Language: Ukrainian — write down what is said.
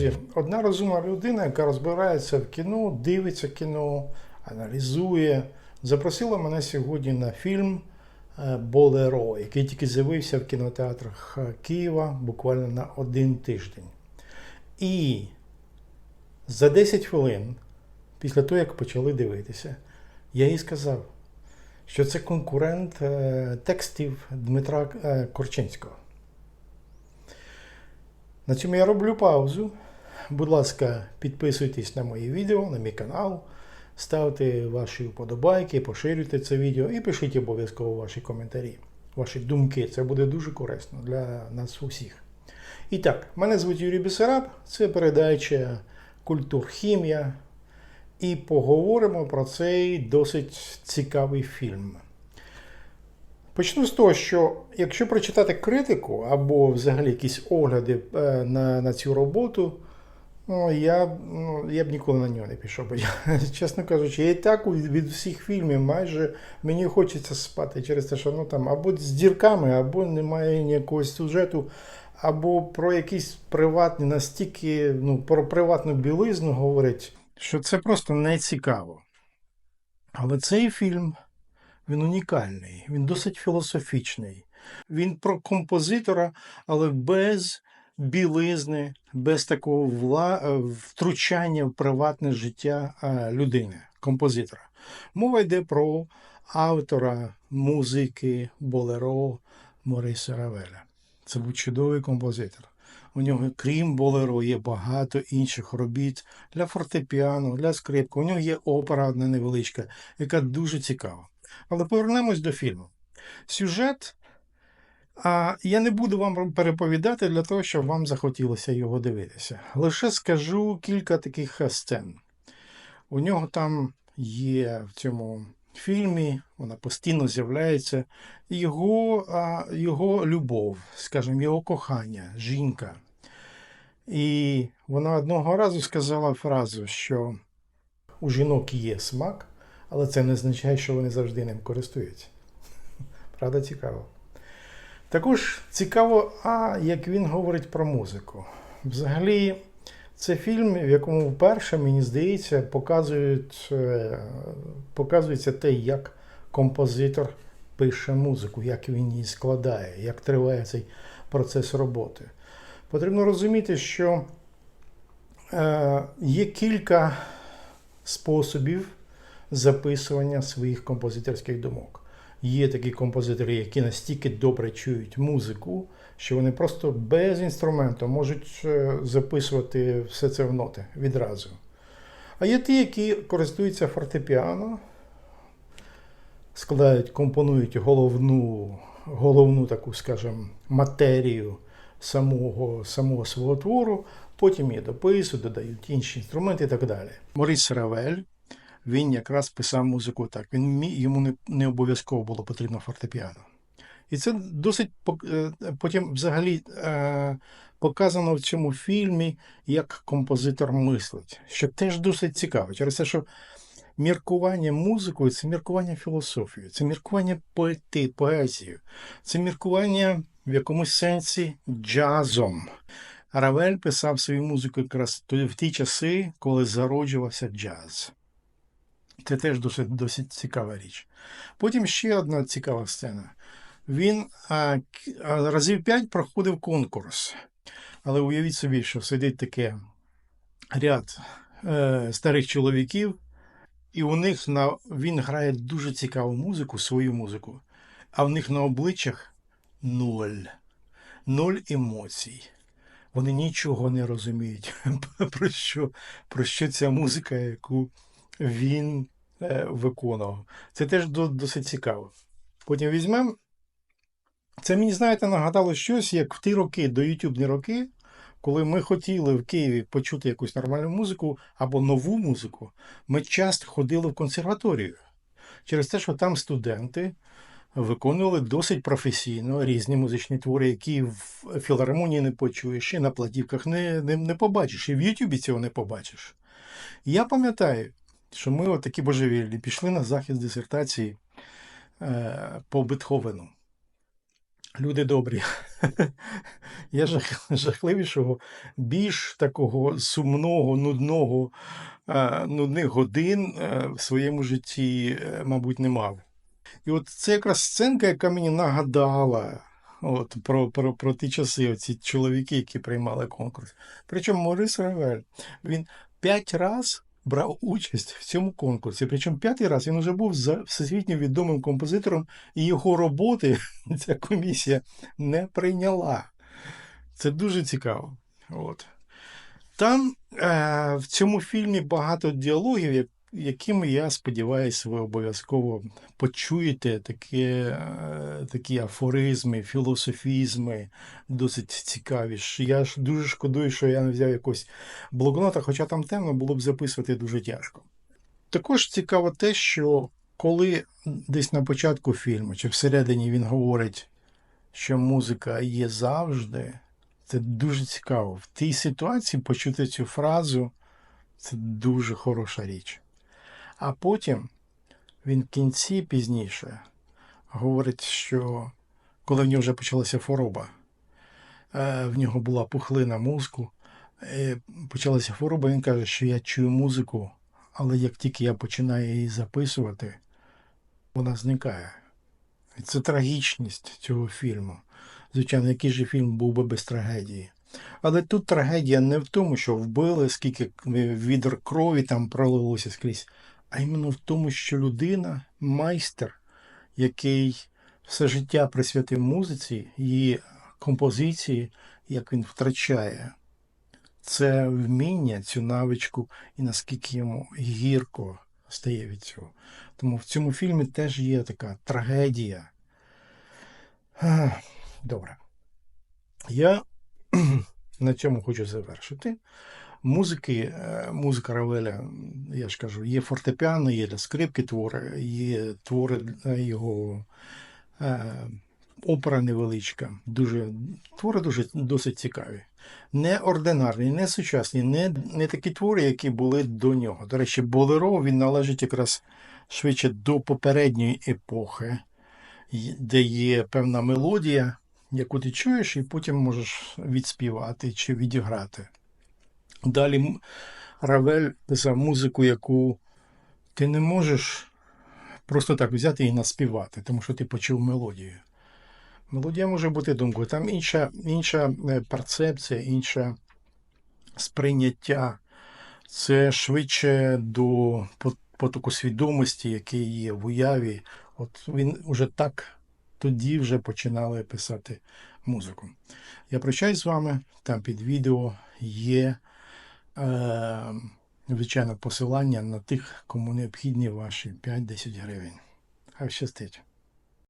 Друзі, одна розумна людина, яка розбирається в кіно, дивиться кіно, аналізує, запросила мене сьогодні на фільм е, Болеро, який тільки з'явився в кінотеатрах е, Києва буквально на один тиждень. І за 10 хвилин, після того, як почали дивитися, я їй сказав, що це конкурент е, текстів Дмитра Корчинського. На цьому я роблю паузу. Будь ласка, підписуйтесь на мої відео, на мій канал, ставте ваші вподобайки, поширюйте це відео і пишіть обов'язково ваші коментарі, ваші думки. Це буде дуже корисно для нас усіх. І так, мене звуть Юрій Бесараб, це передача Культурхімія. І поговоримо про цей досить цікавий фільм. Почну з того, що якщо прочитати критику або взагалі якісь огляди е, на на цю роботу, ну, я ну, я б ніколи на нього не пішов. Бо я, чесно кажучи, я і так від всіх фільмів майже мені хочеться спати через те, що ну, там або з дірками, або немає ніякого сюжету, або про якісь приватні настільки, ну, про приватну білизну говорить, що це просто не цікаво. Але цей фільм. Він унікальний, він досить філософічний. Він про композитора, але без білизни, без такого вла... втручання в приватне життя людини, композитора. Мова йде про автора музики Болеро Мориса Равеля. Це був чудовий композитор. У нього, крім Болеро, є багато інших робіт для фортепіано, для скрипки. У нього є опера одна невеличка, яка дуже цікава. Але повернемось до фільму. Сюжет. А я не буду вам переповідати для того, щоб вам захотілося його дивитися. Лише скажу кілька таких сцен. У нього там є в цьому фільмі, вона постійно з'являється його його любов, скажімо, його кохання, жінка. І вона одного разу сказала фразу, що у жінок є смак, але це не означає, що вони завжди ним користуються. Правда, цікаво. Також цікаво, а як він говорить про музику. Взагалі, це фільм, в якому вперше, мені здається, показують, е, показується те, як композитор пише музику, як він її складає, як триває цей процес роботи. Потрібно розуміти, що е, є кілька способів записування своїх композиторських думок. Є такі композитори, які настільки добре чують музику, що вони просто без інструменту можуть е, записувати все це в ноти відразу. А є ті, які користуються фортепіано, складають, компонують головну головну таку, скажімо, матерію самого самого свого твору, потім її дописують, додають інші інструменти і так далі. Моріс Равель він якраз писав музику так. Він Йому не, не обов'язково було потрібно фортепіано. І це досить е, потім взагалі е, показано в цьому фільмі, як композитор мислить, що теж досить цікаво. Через те, що міркування музикою це міркування філософією, це міркування поети, поезією, це міркування в якомусь сенсі джазом. Равель писав свою музику якраз в ті часи, коли зароджувався джаз. Це теж досить досить цікава річ. Потім ще одна цікава сцена. Він а, разів п'ять проходив конкурс. Але уявіть собі, що сидить таке ряд е, старих чоловіків, і у них на він грає дуже цікаву музику, свою музику, а в них на обличчях нуль, нуль емоцій. Вони нічого не розуміють, про що, про що ця музика, яку він е, виконував. Це теж досить цікаво. Потім візьмемо. Це мені, знаєте, нагадало щось, як в ті роки, до ютубні роки, коли ми хотіли в Києві почути якусь нормальну музику або нову музику, ми часто ходили в консерваторію. Через те, що там студенти виконували досить професійно різні музичні твори, які в філармонії не почуєш, і на платівках не, не, не побачиш, і в Ютубі цього не побачиш. Я пам'ятаю, що ми, от такі божевільні, пішли на захист дисертації е, по Бетховену. Люди добрі. Я жах, жахливішого, більш такого сумного, нудного, е, нудних годин е, в своєму житті, мабуть, не мав. І от це якраз сценка, яка мені нагадала от, про, про, про ті часи, оці чоловіки, які приймали конкурс. Причому Морис Равель, він п'ять разів брав участь в цьому конкурсі. Причому п'ятий раз він вже був за всесвітньо відомим композитором, і його роботи ця комісія не прийняла. Це дуже цікаво. От. Там е, в цьому фільмі багато діалогів, як- якими я сподіваюся, ви обов'язково почуєте такі, е, такі афоризми, філософізми, досить цікаві. Я ж дуже шкодую, що я не взяв якось блокнота, хоча там темно було б записувати дуже тяжко. Також цікаво те, що коли десь на початку фільму чи всередині він говорить, що музика є завжди, це дуже цікаво. В тій ситуації почути цю фразу це дуже хороша річ. А потім він в кінці пізніше говорить, що коли в нього вже почалася хвороба, е, в нього була пухлина мозку, е, почалася хвороба, він каже, що я чую музику, але як тільки я починаю її записувати, вона зникає. І це трагічність цього фільму. Звичайно, який же фільм був би без трагедії. Але тут трагедія не в тому, що вбили, скільки відер крові там пролилося скрізь, а іменно в тому, що людина, майстер, який все життя присвятив музиці, її композиції, як він втрачає це вміння, цю навичку, і наскільки йому гірко стає від цього. Тому в цьому фільмі теж є така трагедія. Добре. Я на цьому хочу завершити. Музики, е, музика Равеля, я ж кажу, є фортепіано, є для скрипки твори, є твори його е, опера невеличка. Дуже, твори дуже досить цікаві. Не ординарні, не сучасні, не, не такі твори, які були до нього. До речі, Болеро він належить якраз швидше до попередньої епохи, де є певна мелодія, яку ти чуєш, і потім можеш відспівати чи відіграти. Далі Равель писав музику, яку ти не можеш просто так взяти і наспівати, тому що ти почув мелодію. Мелодія може бути думкою. Там інша, інша е, перцепція, інше сприйняття. Це швидше до потоку свідомості, який є в уяві. От він уже так тоді вже починали писати музику. Я прощаюсь з вами. Там під відео є, звичайно, посилання на тих, кому необхідні ваші 5-10 гривень. Хай щастить.